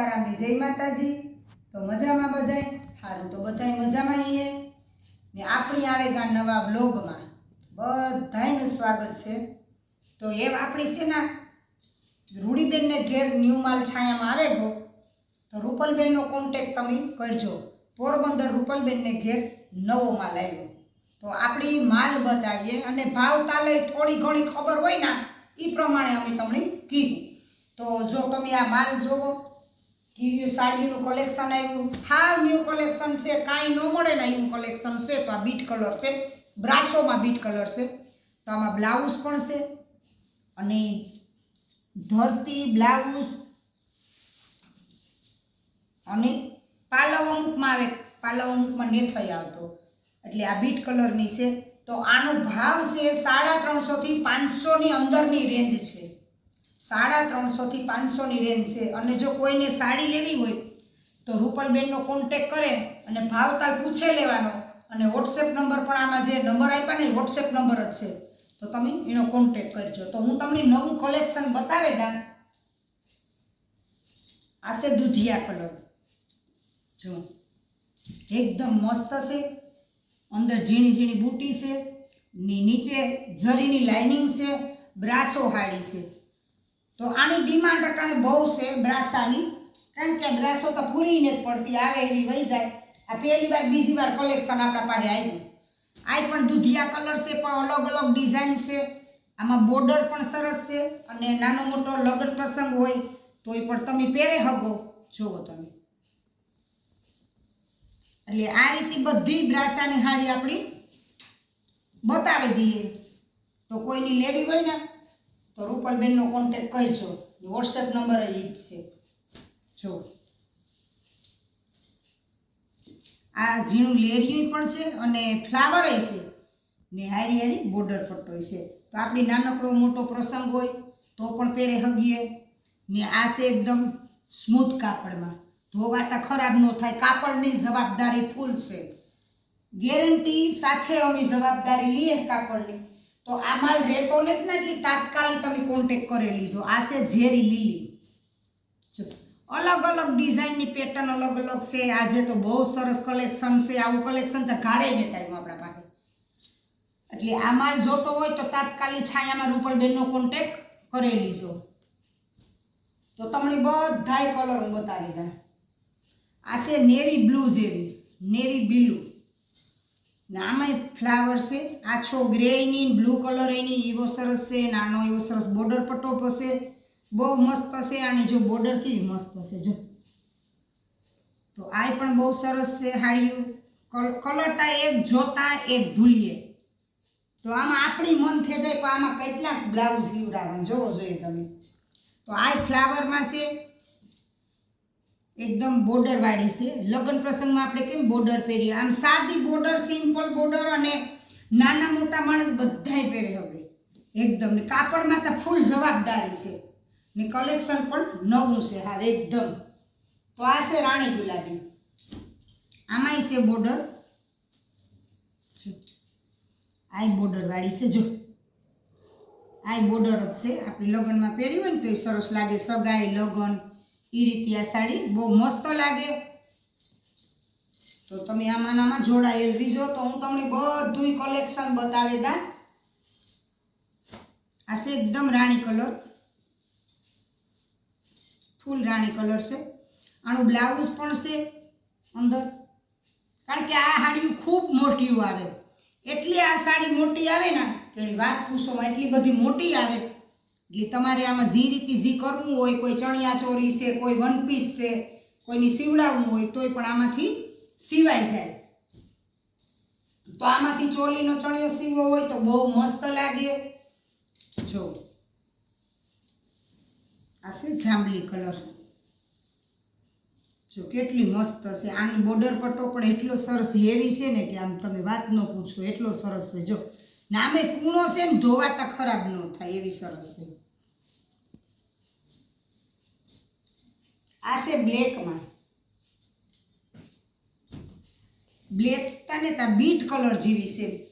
સીતારામની જય માતાજી. તો મજામાં બધાય? સારું તો બધાય મજામાં એ ને આપણી આવે ગા નવા બ્લોગમાં બધાયનું સ્વાગત છે. તો એ આપણી છે ને, રૂડીબેનને ઘેર ન્યૂ માલ છાયામાં આવે ગો, તો રૂપલબેનનો કોન્ટેક તમે કરજો. પોરબંદર રૂપલબેનને ઘેર નવો માલ આવ્યો. તો આપણી માલ બતાવીએ અને ભાવ તાલે થોડી ઘણી ખબર હોય ને એ પ્રમાણે અમે તમને કીધું. તો જો તમે આ માલ જોવો કીવ્યું સાડીનું કલેક્શન આવ્યું હાવ ન્યૂ કલેક્શન છે કાંઈ ન મળે ને એવું કલેક્શન છે તો આ બીટ કલર છે બ્રાસોમાં બીટ કલર છે તો આમાં બ્લાઉઝ પણ છે. અને ધરતી બ્લાઉઝ અને પાલવ અમુકમાં આવે. પાલવ અમુકમાં નેથઈ આવતો. એટલે આ બીટ કલરની છે. તો આનો ભાવ છે સાડા ત્રણસોથી પાંચસોની અંદરની રેન્જ છે. સાડા ત્રણસોથી પાંચસોની રેન્જ છે. અને જો કોઈને સાડી લેવી હોય, તો રૂપલબેનનો કોન્ટેક કરે અને ભાવતાલ પૂછે લેવાનો. અને વોટ્સએપ નંબર પણ આમાં જે નંબર આપ્યા ને વોટ્સએપ નંબર જ છે. તો તમે એનો કોન્ટેક કરજો. તો હું તમને નવું કલેક્શન બતાવે દા. આ છે દૂધિયા કલર. જો, એકદમ મસ્ત છે. અંદર ઝીણી ઝીણી બુટી છે ની નીચે જરીની લાઇનિંગ છે, બ્રાસો હાડી છે. તો આની ડિમાન્ડ અટાણે બહુ છે બ્રાસાની. કારણ કે બ્રાસો તો પૂરીને જ પડતી આવે એવી વહી જાય. આ પહેલી વાર, બીજી વાર કલેક્શન આપણા પાસે આવ્યું. આ પણ દૂધિયા કલર છે, પણ અલગ અલગ ડિઝાઇન છે. આમાં બોર્ડર પણ સરસ છે અને નાનો મોટો લગ્ન પ્રસંગ હોય તો એ પણ તમે પહેરે હગો. જુઓ તમે. એટલે આ રીતે બધી બ્રાસાની હાડી આપણી બતાવી દઈએ. તો કોઈની લેવી હોય ને તો રૂપલબેનનો કોન્ટેક કરજો વોટ્સએપ નંબર જ છે. જો. આ ઝીણું લેરિયું પણ છે અને ફ્લાવર છે. ને હારી હારી બોર્ડર પટ્ટો છે. તો આપણી નાનકડો મોટો પ્રસંગ હોય તો પણ પહેરે હગીએ. ને આ છે એકદમ સ્મૂથ કાપડમાં. ધોવાતા ખરાબ ન થાય. કાપડની જવાબદારી ફૂલ છે. ગેરંટી સાથે અમે જવાબદારી લઈએ કાપડની. તો આ માલ રહેતો નથી ને એટલે તાત્કાલિક તમે કોન્ટેક કરી લીજો આ છે ઝેરી લીલી. અલગ અલગ ડિઝાઇનની પેટર્ન અલગ અલગ છે. આજે તો બહુ સરસ કલેક્શન છે. આવું કલેક્શન તો ઘરે આવ્યું આપણા પાસે એટલે આ માલ જોતો હોય તો તાત્કાલિક છાયામાં રૂપલબેનનો કોન્ટેક કરી લીજો તો તમને બધાય કલર બતાવી દઉં. આ છે નેવી બ્લુ જેવી નેવી બ્લુ. આમાં ફ્લાવર છે. આછો ગ્રે એની બ્લુ કલર એની. એવો સરસ છે, નાનો એવો સરસ બોર્ડર પટ્ટો હશે. બહુ મસ્ત હશે આની જો બોર્ડર કેવી મસ્ત હશે, જો. તો આ પણ બહુ સરસ છે હાડિયું કલરતા એક જોતા એક ભૂલીએ તો આમાં આપણી મન થઈ જાય, પણ આમાં કેટલાક બ્લાઉઝ સીવડાવવાનું જોવો જોઈએ તમે. તો આ ફ્લાવરમાં છે એકદમ બોર્ડરવાળી છે. લગ્ન પ્રસંગમાં આપણે કેમ બોર્ડર પહેરીએ? આમ સાદી બોર્ડર સિમ્પલ બોર્ડર અને નાના મોટા માણસ બધાય પહેરે હવે. એકદમ. ને કાપડમાં તો ફૂલ જવાબદારી છે. ને કલેક્શન પણ નવું છે હા એકદમ. તો આ છે રાણી ગુલાબી. આમાંય છે બોર્ડર આ બોર્ડરવાળી છે, જો. આ બોર્ડર જ છે. આપણે લગ્નમાં પહેરી હોય ને તો એ સરસ લાગે. સગાઈ, લગ્ન એ રીતે આ સાડી બહુ મસ્ત લાગે. તો તમે આમાં આમાં જોડાયેલ રીજો. તો હું તમને બધું કલેક્શન બતાવે દા આ છે એકદમ રાણી કલર. ફૂલ રાણી કલર છે. આનું બ્લાઉઝ પણ છે અંદર. કારણ કે આ સાડીઓ ખૂબ મોટી આવે. એટલી આ સાડી મોટી આવે ને કે વાત પૂછોમાં એટલી બધી મોટી આવે. એટલે તમારે આમાં ઝી રીતે ઝી કરવું હોય, કોઈ ચણિયા ચોરી છે, કોઈ વનપીસ છે, કોઈની સીવડાવવું હોય, તોય પણ આમાંથી સિવાય જાય. તો આમાંથી ચોલીનો ચણિયો સીવવો હોય તો બહુ મસ્ત લાગે. જો. આ છે જાંબલી કલર. જો કેટલી મસ્ત છે. આની બોર્ડર પટ્ટો પણ એટલો સરસ હેવી છે ને કે આમ તમે વાત ન પૂછો, એટલો સરસ છે. જો. નામે કૂણો છે ને ધોવાતા ખરાબ ન થાય, એવી સરસ છે. આ છે બ્લેકમાં બ્લેક તને તા બીટ કલર જેવી છે.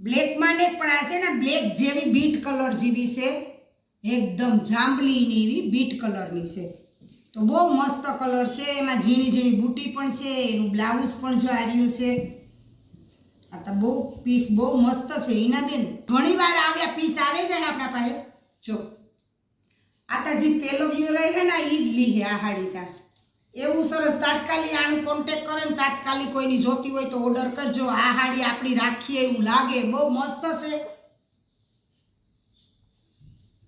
બ્લેકમાં ને પણ આ છે ને બ્લેક જેવી બીટ કલર જેવી છે. એકદમ જાંબલીની એવી બીટ કલરની છે. તો બહુ મસ્ત કલર છે. એમાં ઝીણી ઝીણી બુટી પણ છે, એનું બ્લાઉઝ પણ જો આવ્યું છે. આ તો બહુ પીસ બહુ મસ્ત છે. હિનાબેન ઘણી વાર આવ્યા પીસ આવે જાય આપણા પાસે. જો. આ તો જે પેલો વ્યૂ રહે છે ને એ જ લીહે આ હાડી તા. એવું સરસ તાત્કાલિક આનું કોન્ટેક કરે ને તાત્કાલિક કોઈની જોતી હોય તો ઓર્ડર કરજો. આ હાડી આપણી રાખીએ એવું લાગે. બહુ મસ્ત છે.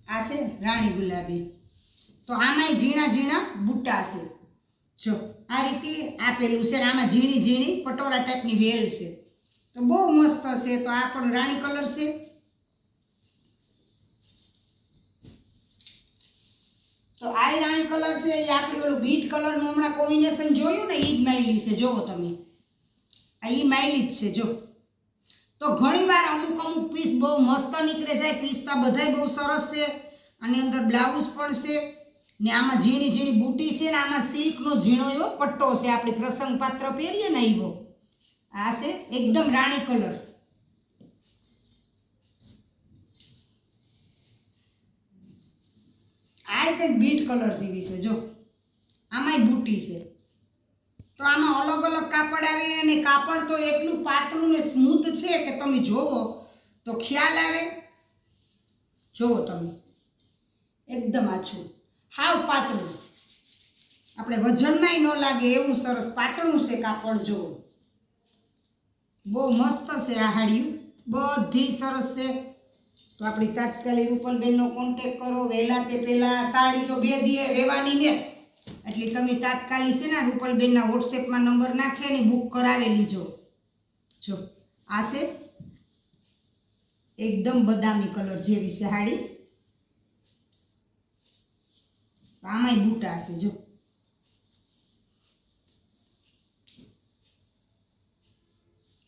આ છે રાણી ગુલાબી. તો આમાંય ઝીણા ઝીણા બુટ્ટા છે. જો, આ રીતે આપેલું છે આમાં ઝીણી ઝીણી પટોરા ટાઈપની વેલ છે. તો બહુ મસ્ત છે. તો આ પણ રાણી કલર છે. તો આ રાણી કલર છે, એ આપણી ઓલું બીટ કલરનું હમણાં કોમ્બિનેશન જોયું ને એ જ માયલી છે, જોવો તમે. આ એ માયલી જ છે, જો. તો ઘણીવાર અમુક અમુક પીસ બહુ મસ્ત નીકળે જાય પીસ તો બધાય બહુ સરસ છે, આની અંદર બ્લાઉઝ પણ છે, ને આમાં ઝીણી ઝીણી બુટી છે ને, આમાં સિલ્કનો ઝીણો એવો પટ્ટો છે, આપણે પ્રસંગ પાત્ર પહેરીએ ને એવો આ છે એકદમ રાણી કલર. આ કંઈક બીટ કલર સીવી છે, જો. આમાંય બુટી છે. તો આમાં અલગ અલગ કાપડ આવે અને કાપડ તો એટલું પાતળું ને સ્મૂથ છે કે તમે જોવો તો ખ્યાલ આવે. જોવો તમે. એકદમ આછું. હાવ પાતળું. આપણે વજનમાંય ન લાગે એવું સરસ પાતળું છે કાપડ, જોવો. બહુ મસ્ત છે આ હાડિયું. બધી સરસ છે. તો આપણી તાત્કાલિક રૂપલબેનનો કોન્ટેક કરો. વહેલા તે પહેલાં સાડી તો બે દીએ રહેવાની ને. એટલે તમે તાત્કાલિક છે ને રૂપલબેનના વોટ્સએપમાં નંબર નાખે ને બુક કરાવી લીજો. જો, આ એકદમ બદામી કલર જેવી હાડી આમાંય બૂટા છે જો.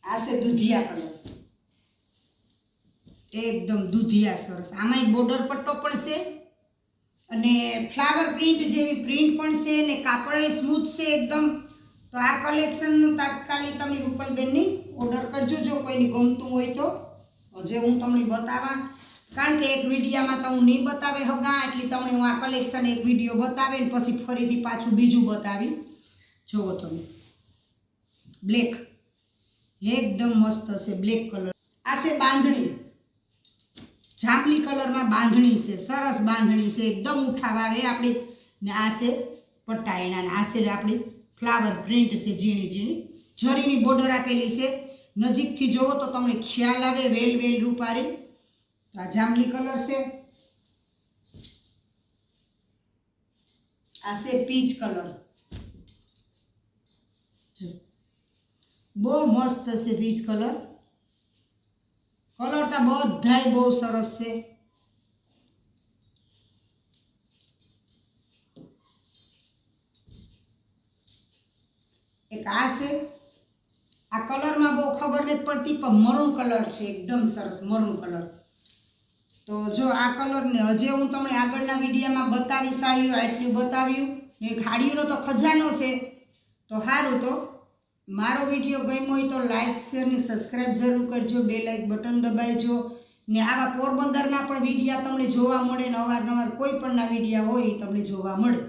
આ દૂધિયા કલર. એકદમ દૂધિયા સરસ. આમાંય બોર્ડર પટ્ટો પણ છે અને ફ્લાવર પ્રિન્ટ જેવી પ્રિન્ટ પણ છે ને કાપડ સ્મૂથ છે એકદમ. તો આ કલેક્શનનું તાત્કાલિક તમે રૂપલબેનની ઓર્ડર કરજો જો કોઈને ગમતું હોય તો. જે હું તમને બતાવા, કારણ કે એક વિડીયામાં તો હું નહીં બતાવે હગા, એટલે તમને હું આ કલેક્શન એક વીડિયો બતાવે ને પછી ફરીથી પાછું બીજું બતાવી. જુઓ તમે. બ્લેક એકદમ મસ્ત છે બ્લેક કલર આ છે બાંધણી. જાંબલી કલરમાં બાંધણી છે, સરસ બાંધણી છે, એકદમ ઉઠાવા આવે આપણી, ને આ છે પટ્ટાયણા આ છે આપણી ફ્લાવર પ્રિન્ટ છે ઝીણી ઝીણી. જરીની બોર્ડર આપેલી છે. નજીકથી જોવો તો તમને ખ્યાલ આવે વેલ વેલ રૂપારી. આ જાંબલી કલર છે. આ છે પીચ કલર. બહુ મસ્ત છે પીચ કલર. કલર બધાય બહુ સરસ છે. એક આ છે. આ કલરમાં બહુ ખબર નથી પડતી, પણ મરૂન કલર છે, એકદમ સરસ મરૂન કલર. તો જો આ કલરને હજે હું તમને આગળના વિડીયામાં બતાવી સાડીઓ આટલું બતાવ્યું. ને ખાડીઓનો તો ખજાનો છે. તો સારું તો. મારો વીડિયો ગમ્યો હોય તો લાઇક શેર ને સબસ્ક્રાઈબ જરૂર કરજો, બે લાઇક બટન દબાવજો. ને આવા પોરબંદરના પણ વિડીયા તમને જોવા મળે ને અવારનવાર કોઈ પણના વિડીયા હોય તમને જોવા મળે.